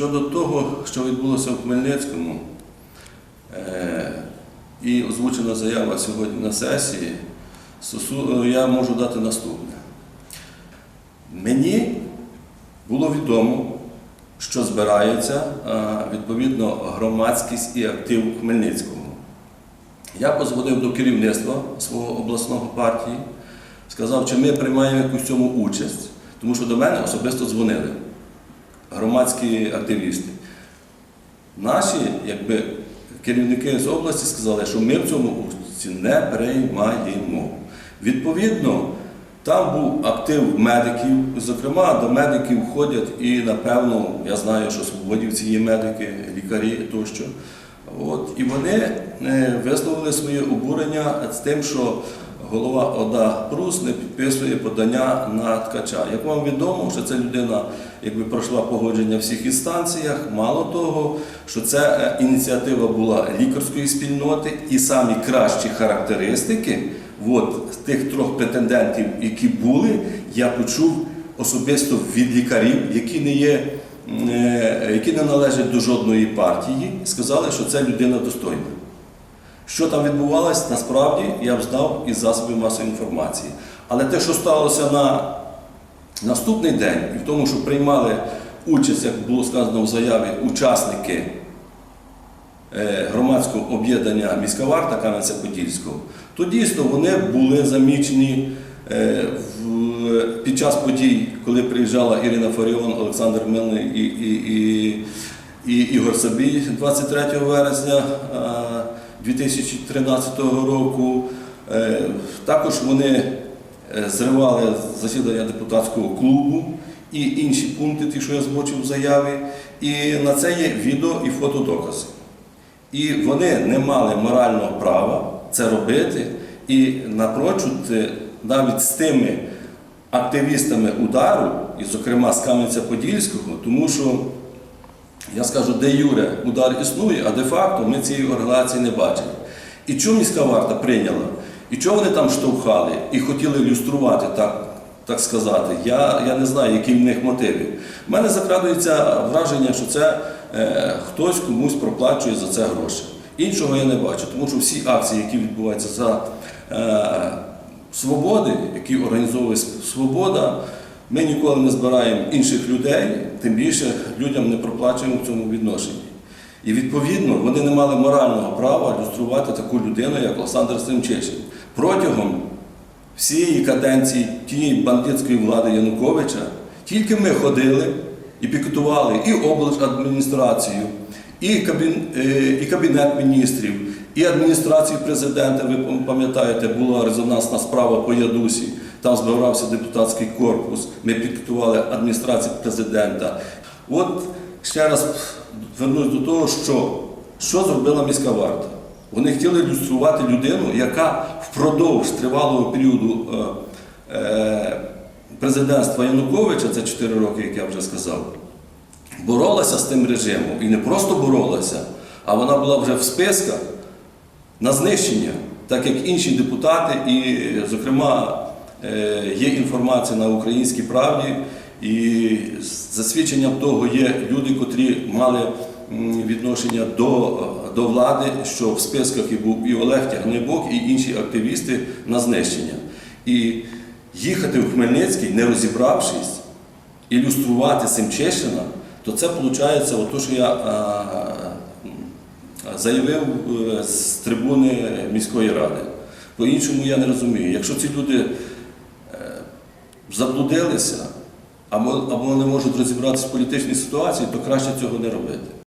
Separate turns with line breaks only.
Щодо того, що відбулося в Хмельницькому, е, і озвучена заява сьогодні на сесії, я можу дати наступне. Мені було відомо, що збирається е, відповідно громадськість і актив у Хмельницькому. Я позвонив до керівництва свого обласного партії, сказав, чи ми приймаємо якусь цьому участь, тому що до мене особисто дзвонили громадські активісти. Наші якби, керівники з області сказали, що ми в цьому участі не приймаємо. Відповідно, там був актив медиків, зокрема, до медиків входять і, напевно, я знаю, що свободівці є медики, лікарі тощо. От, і вони е, висловили своє обурення з тим, що голова ОДА Прус не підписує подання на ткача. Як вам відомо, що ця людина якби пройшла погодження в всіх інстанціях, мало того, що ця е, ініціатива була лікарської спільноти і самі кращі характеристики от, тих трьох претендентів, які були, я почув особисто від лікарів, які не є. е, Які не належать до жодної партії, сказали, що ця людина достойна. Що там відбувалось, насправді я б знав із засобів масової інформації. Але те, що сталося на наступний день, і в тому, що приймали участь, як було сказано в заяві, учасники е, громадського об'єднання міська варта Кам'янця-Подільського, то дійсно вони були замічені е, під час подій, коли приїжджала Ірина Фаріон, Олександр і, і Ігор Сабій 23 вересня. Е, 2013 року. Е, Також вони е, зривали засідання депутатського клубу і інші пункти, ті, що я озвучив в заяві. І на це є відео і фотодокази. І вони не мали морального права це робити і напрочуд е, навіть з тими активістами удару, і, зокрема, з Кам'янця-Подільського, тому що я скажу, де Юре удар існує, а де-факто ми цієї організації не бачили. І чому міська варта прийняла? І чого вони там штовхали і хотіли люструвати, так, так сказати? Я, я не знаю, які в них мотиви. У мене закрадується враження, що це е, хтось комусь проплачує за це гроші. Іншого я не бачу, тому що всі акції, які відбуваються за е, свободи, які організовує Свобода, ми ніколи не збираємо інших людей, тим більше людям не проплачуємо в цьому відношенні. І відповідно вони не мали морального права люструвати таку людину, як Олександр Стемчишин. Протягом всієї каденції тієї бандитської влади Януковича тільки ми ходили і пікетували і облдержадміністрацію, і, кабін, е, і кабінет міністрів, і адміністрацію президента. Ви пам'ятаєте, була резонансна справа по Ядусі. Там збирався депутатський корпус. Ми пікетували адміністрацію президента. От ще раз вернусь до того, що, що зробила міська варта. Вони хотіли ілюструвати людину, яка впродовж тривалого періоду е, е, президентства Януковича, це 4 роки, як я вже сказав, боролася з тим режимом. І не просто боролася, а вона була вже в списках на знищення, так як інші депутати, і, зокрема, є інформація на українській правді, і за свідченням того є люди, котрі мали відношення до, до влади, що в списках і був і Олег Тягнебок, і інші активісти на знищення. І їхати в Хмельницький, не розібравшись, ілюструвати Семчишина, то це виходить, ото, що я заявив е, з трибуни міської ради. По-іншому я не розумію. Якщо ці люди е, заблудилися або, не можуть розібратися в політичній ситуації, то краще цього не робити.